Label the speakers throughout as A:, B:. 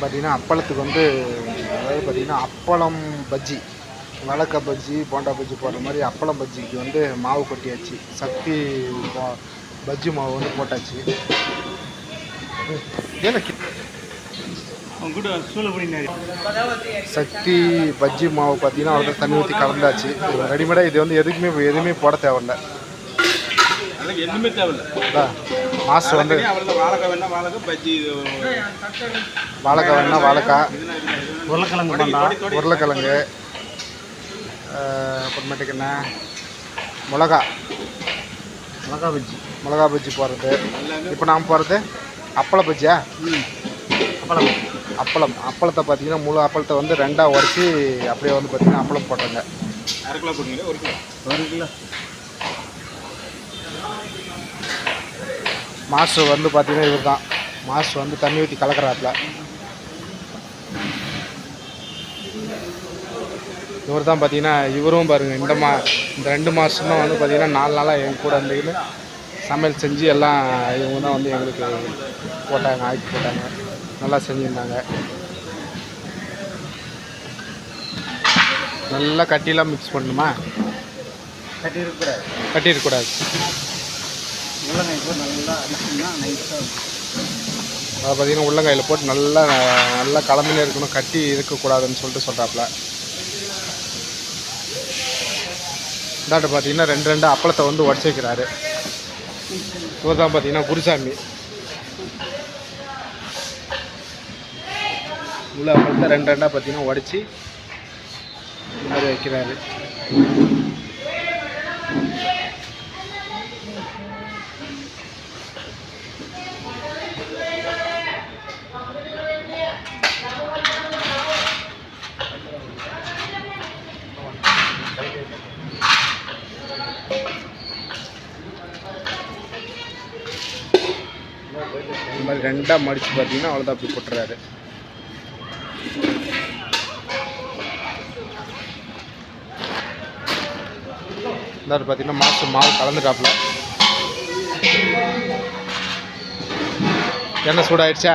A: பார்த்தீங்கன்னா அப்பளத்துக்கு வந்து அதாவது பார்த்தீங்கன்னா அப்பளம் பஜ்ஜி வழக்க பஜ்ஜி போண்டா பஜ்ஜி போடுற மாதிரி அப்பளம் பஜ்ஜிக்கு வந்து மாவு கொட்டியாச்சு. சக்தி பஜ்ஜி மாவு வந்து போட்டாச்சு. சக்தி பஜ்ஜி மாவு பார்த்தீங்கன்னா அவ்வளோ தண்ணி ஊற்றி கலந்தாச்சு. ரெடிமேடாக இது வந்து எதுக்குமே எதுவுமே போட தேவையில்ல.
B: எதுவுமே தேவையில்ல.
A: மாஸ்டர் வந்து
B: வாழைக்காய் வேணா வாழைக்காய்
C: உருளைக்கிழங்கு
B: தொடி,
C: பண்ணா
B: தொடி, தொடி.
A: உருளைக்கிழங்கு. அப்புறமேட்டுக்கு என்ன? மிளகா.
C: மிளகா பஜ்ஜி.
A: மிளகா பஜ்ஜி போடுறது. இப்போ நாம் போடுறது அப்பள பஜ்ஜியா?
C: அப்பளம்.
A: அப்பளம். அப்பளத்தை பார்த்தீங்கன்னா முழு அப்பளத்தை வந்து ரெண்டாக உடச்சி அப்படியே வந்து பார்த்தீங்கன்னா அப்பளம் போட்டாங்க
B: அரை கிலோ போடுங்க ஒரு கிலோ.
C: ஒரு கிலோ.
A: மாஸ்டர் வந்து பார்த்தீங்கன்னா இவர் தான். மாஸ்டர் வந்து தண்ணி ஊற்றி கலக்கிறாப்புல. இவர் தான் பார்த்தீங்கன்னா இவரும் பாருங்கள் இந்த மா இந்த ரெண்டு மாதம் தான் வந்து பார்த்தீங்கன்னா நாலு நாளாக எங்க கூட இருந்துக்கின்னு சமையல் செஞ்சு எல்லாம் இவங்க தான் வந்து எங்களுக்கு போட்டாங்க ஆக்கி போட்டாங்க. நல்லா செஞ்சுருந்தாங்க. நல்லா கட்டிலாம் மிக்ஸ் பண்ணணுமா?
C: கட்டி இருக்கக்கூடாது
A: கட்டியிருக்கக்கூடாது
C: போட்டு நல்லா அடிச்சோம்னா நைஸாக
A: அதை பார்த்தீங்கன்னா உள்ளங்கையில் போட்டு நல்லா நல்லா கலந்துனே இருக்கணும். கட்டி இருக்கக்கூடாதுன்னு சொல்லிட்டு சொல்கிறாப்புல இந்தாட்ட பார்த்தீங்கன்னா ரெண்டு ரெண்டு அப்பளத்தை வந்து உடச்சி வைக்கிறாரு. இவர் தான் பார்த்தீங்கன்னா குருசாமி. உள்ள அப்பளத்தை ரெண்டு ரெண்டாக பார்த்தீங்கன்னா உடச்சி இந்த மாதிரி வைக்கிறாரு. இந்த மாதிரி ரெண்டாக மடித்து பார்த்தீங்கன்னா அவ்வளோதான் அப்படி போட்டுறாரு இந்த பார்த்தீங்கன்னா மாசு மாவு கலந்துட்டாப்புல. என்ன சூடாயிடுச்சா?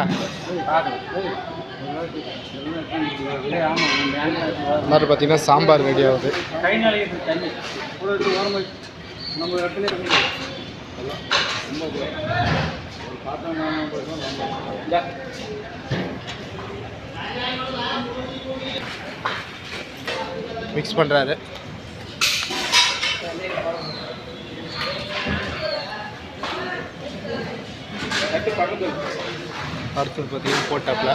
A: மாதிரி பார்த்தீங்கன்னா சாம்பார் ரெடி ஆகுது. மிக்ஸ் பண்ணுறாரு அடுத்தது பார்த்தீங்கன்னா போட்டாப்பில்.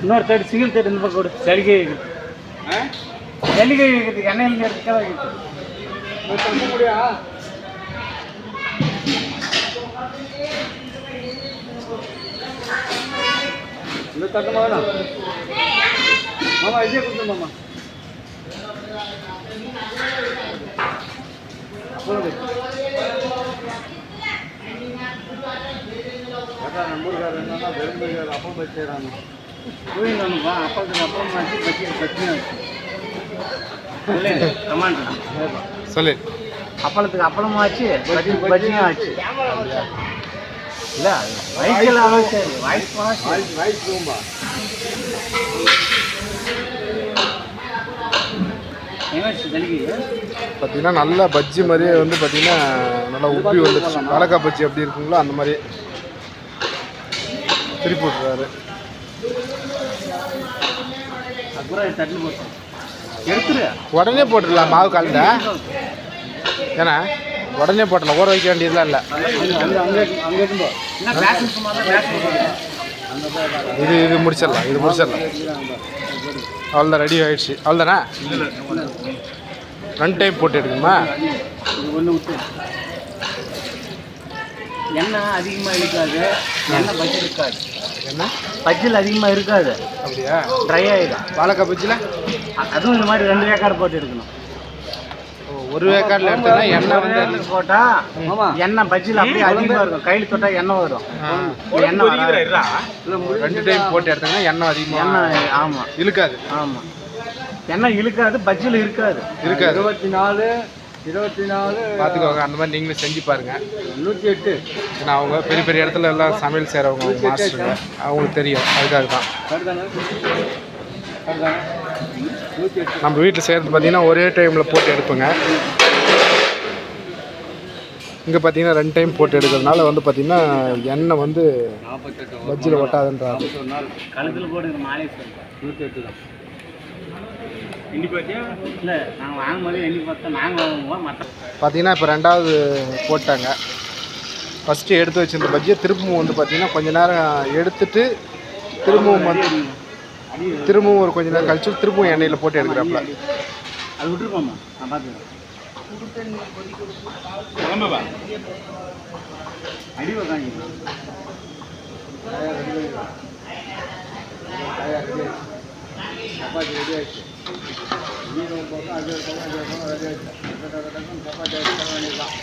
C: இன்னொரு தேடி சிங்கிள் தேடி இந்த பக்கம் கொடு. சலுகை சலுகை இருக்குது எண்ணெயில் எடுத்துக்காக இருக்குது இந்த தட்டமா வேணாம் மாமா இதே கொடுத்து மாமா. போடு. அதான் நம்ம ஊருக்காரர் என்னன்னா வெறும்புக்காரர் அப்புறம்
A: சொல்லு.
C: அப்பளத்துக்கு அப்பளமும் ஆச்சு பஜ்ஜி பஜ்ஜியும் ஆச்சு. இல்லை வயசில் சரி. வயசு போனால் வயசு போகும்பா. என்னாச்சு தலிகை
A: பார்த்தீங்கன்னா நல்லா பஜ்ஜி மாதிரியே வந்து பார்த்தீங்கன்னா நல்லா உப்பி வந்துடுச்சு வாழைக்காய் பஜ்ஜி எப்படி இருக்குங்களோ அந்த மாதிரி திருப்பி விட்டுறாரு
C: அப்புறம் தட்டில் போட்டோம் எடுத்துரு
A: உடனே போட்டுடலாம் மாவு கலந்த. ஏன்னா உடனே போட்டலாம் ஊற வைக்க வேண்டியதுலாம் இல்லை. இது இது முடிச்சிடலாம் இது முடிச்சிடலாம். அவ்வளோதான் ரெடி ஆயிடுச்சு. அவ்வளோதானே ரெண்டு டைம் போட்டு
C: விட்டு. எண்ணெய் அதிகமாக இழுக்காது. எண்ணெய் பஜ்ஜி இருக்காது.
A: என்ன?
C: பஜ்ஜில் அதிகமாக இருக்காது.
A: அப்படியா?
C: ட்ரை ஆகிடும்
A: வாழைக்காய் பஜ்ஜியில்
C: அதுவும் இந்த மாதிரி ரெண்டு வேக்காடு போட்டு எடுக்கணும்.
A: ஒரு வேக்காடில் எடுத்தோன்னா எண்ணெய் வந்து
C: வேக்காடு போட்டா எண்ணெய் பஜ்ஜியில் அப்படியே அதிகமாக இருக்கும். கையில் தொட்டா எண்ணெய் வரும். எண்ணெய் வராது.
A: ரெண்டு டைம் போட்டு எடுத்தோன்னா எண்ணெய் அதிகமாக
C: எண்ணெய் ஆமாம்
A: இழுக்காது.
C: ஆமாம் எண்ணெய் இழுக்காது பஜ்ஜியில் இருக்காது.
A: இருக்காது.
C: இருபத்தி நாலு இருபத்தி நாலு
A: பார்த்துக்கோங்க அந்த மாதிரி நீங்களும் செஞ்சு பாருங்கள்
C: நூற்றி எட்டு
A: ஏன்னா அவங்க பெரிய பெரிய இடத்துல எல்லாம் சமையல் செய்கிறவங்க மாஸ்டருங்க அவங்களுக்கு தெரியும். அதுக்காக தான் நம்ம வீட்டில் செய்கிறது பார்த்தீங்கன்னா ஒரே டைமில் போட்டு எடுப்போங்க. இங்கே பார்த்தீங்கன்னா ரெண்டு டைம் போட்டு எடுக்கிறதுனால வந்து பார்த்தீங்கன்னா எண்ணெய் வந்து பஜ்ஜியில் ஒட்டாதுன்றாங்க. பார்த்தீங்கன்னா இப்போ ரெண்டாவது போட்டாங்க. ஃபஸ்ட்டு எடுத்து வச்சிருந்த பஜ்ஜியை திரும்பவும் வந்து பார்த்தீங்கன்னா கொஞ்ச நேரம் எடுத்துட்டு திரும்பவும் வந்து திரும்பவும் ஒரு கொஞ்ச நேரம் கழிச்சு திரும்பவும் எண்ணெயில் போட்டு எடுக்கிறாப்புல.
C: அது விட்டுருப்போம்மா நான் பார்த்துக்கிறேன் அடி சப்பாத்தி ரெடி ஆயிடுச்சு. மீன் ஒரு பக்கம் அது ஒரு பக்கம் அது ஒரு பக்கம் ரெடி ஆயிடுச்சு சப்பாத்தி அடிச்சு வேண்டியதுதான்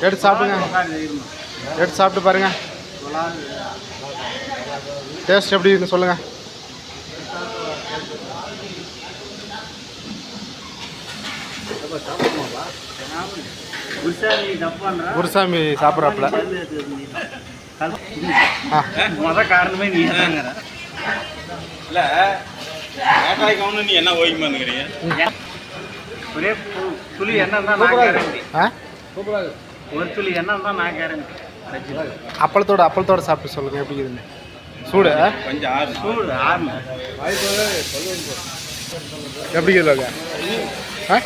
A: எடுத்து சாப்பிடுங்க. எடுத்து சாப்பிட்டு பாருங்க. டேஸ்ட் எப்படி இருக்குன்னு சொல்லுங்கள்
C: குருசாமி
A: சாப்பிட்றாப்புல.
C: முத காரணமே நீ
B: இல்லை நீ என்ன ஓய்க்குமாந்துக்கிறீங்க
C: ஒரே பு- துளி எண்ணெய் ஒரு துளி தான் நான் கேரண்டி
A: அப்பளத்தோட அப்பளத்தோட சாப்பிட்டு சொல்லுங்கள் எப்படி இருக்குதுன்னு சூடு?
B: கொஞ்சம் ஆறு.
C: சூடு ஆறணும்
A: எப்படி இருக்குது லோகா ஆ?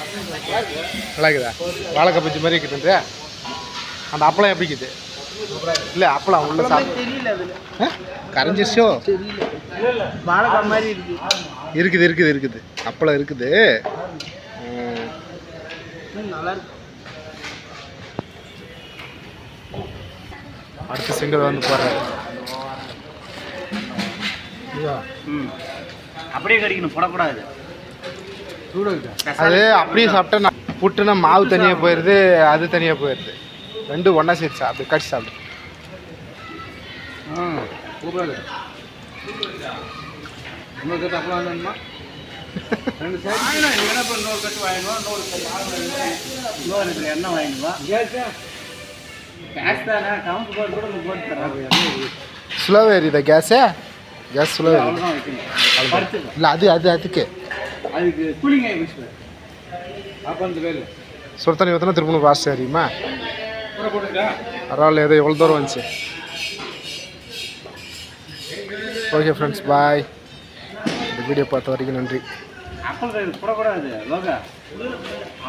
A: நல்லா இருக்குதா? வாழைக்காய் பஜ்ஜி மாதிரி இருக்குது அந்த அப்பளம் எப்படி இருக்குது? இல்லை அப்பளம் உள்ள சாப்பிட்டு
C: தெரியல அதுல.
A: ஆ? கரைஞ்சிருச்சோ?
C: வாழைக்காய் மாதிரி இருக்கு
A: இருக்குது இருக்குது இருக்குது. அப்பளம் இருக்குது.
C: நல்லா இருக்கு.
A: அடுத்த சிங்கர் வந்து போடுறாரு.
C: ம். அப்படியே கடிக்கணும் போடக்கூடாது.
A: அது அப்படியே சாப்பிட்டா நான் புட்டுனா மாவு தனியாக போயிடுது அது தனியாக போயிடுது ரெண்டும் ஒன்றா சேர்த்து அப்படி கடிச்சு சாப்பிடு.
C: என்ன பண்ண?
A: ஸ்லோவாக எரியுதா கேஸே கேஸ் ஸ்லோவாக இல்லை அது அது அதுக்கு.
C: அதுக்கு கூலிங் ஆகி போச்சு அப்போ அந்த வேலை.
A: சுடுத்தண்ணி ஊற்றினா திரும்ப ஃபாஸ்ட்
B: போட்டுக்கா
A: பரவாயில்ல ஏதோ எவ்வளோ தூரம் வந்துச்சு. ஓகே ஃப்ரெண்ட்ஸ் பாய் இந்த வீடியோ பார்த்த வரைக்கும் நன்றி